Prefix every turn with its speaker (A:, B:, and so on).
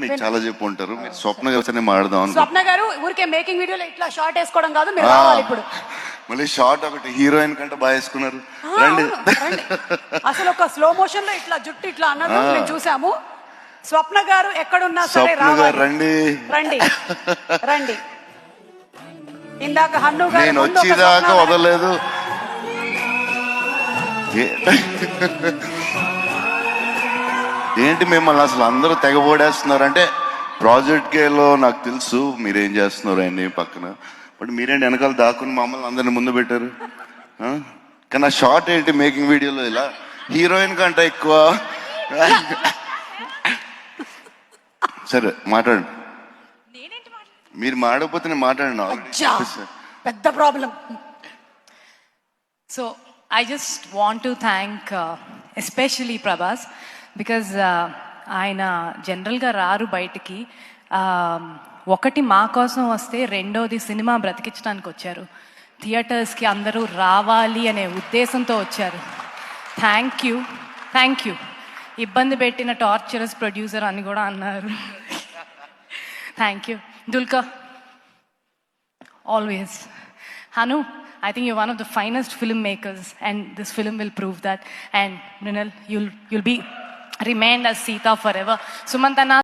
A: మీకు చాలా చెప్పు ఉంటారు మీరు స్వప్న మాడదాం అనుకో
B: స్వప్న గారు ఊరికే మేకింగ్ వీడియోలో ఇట్లా షార్ట్ వేసుకోవడం కాదు మీరు రావాలి ఇప్పుడు.
A: మళ్ళీ షార్ట్ ఒకటి హీరోయిన్ కంటే బాగా వేసుకున్నారు. రండి.
B: అసలు ఒక స్లో మోషన్లో ఇట్లా జుట్టు ఇట్లా అన్నది మేము చూసాము స్వప్న గారు ఎక్కడున్నా సరే
A: స్వప్న గారు
B: రావాలి.
A: రండి.
B: రండి. రండి. ఇందాక హన్ను గారు
A: నేను వచ్చేదాకా వదలలేదు. ఏంటి మిమ్మల్ని అసలు అందరూ తెగబోడేస్తున్నారు అంటే ప్రాజెక్ట్లో నాకు తెలుసు మీరేం చేస్తున్నారు అండి పక్కన. బట్ మీరేంటి వెనకాల దాక్కుని మమ్మల్ని అందరిని ముందు పెట్టారు? కానీ ఆ షార్ట్ ఏంటి మేకింగ్ వీడియోలో ఇలా? హీరోయిన్ కంటే ఎక్కువ. సరే మాట్లాడండి. మీరు మాడకపోతే నేను చెప్పేసా.
B: పెద్ద problem.
C: So I just want to thank uh, especially because uh, ఆయన జనరల్గా రారు బయటికి. ఒకటి మా కోసం వస్తే రెండోది సినిమా బ్రతికించడానికి వచ్చారు. థియేటర్స్కి అందరూ రావాలి అనే ఉద్దేశంతో వచ్చారు. థ్యాంక్ యూ థ్యాంక్ యూ ఇబ్బంది పెట్టిన టార్చరస్ ప్రొడ్యూసర్ అని కూడా అన్నారు. Thank you Dulquer always Hanu I think you one of the finest film makers and this film will prove that and Mrunal you'll you'll be remained as Sita forever. Sumantana.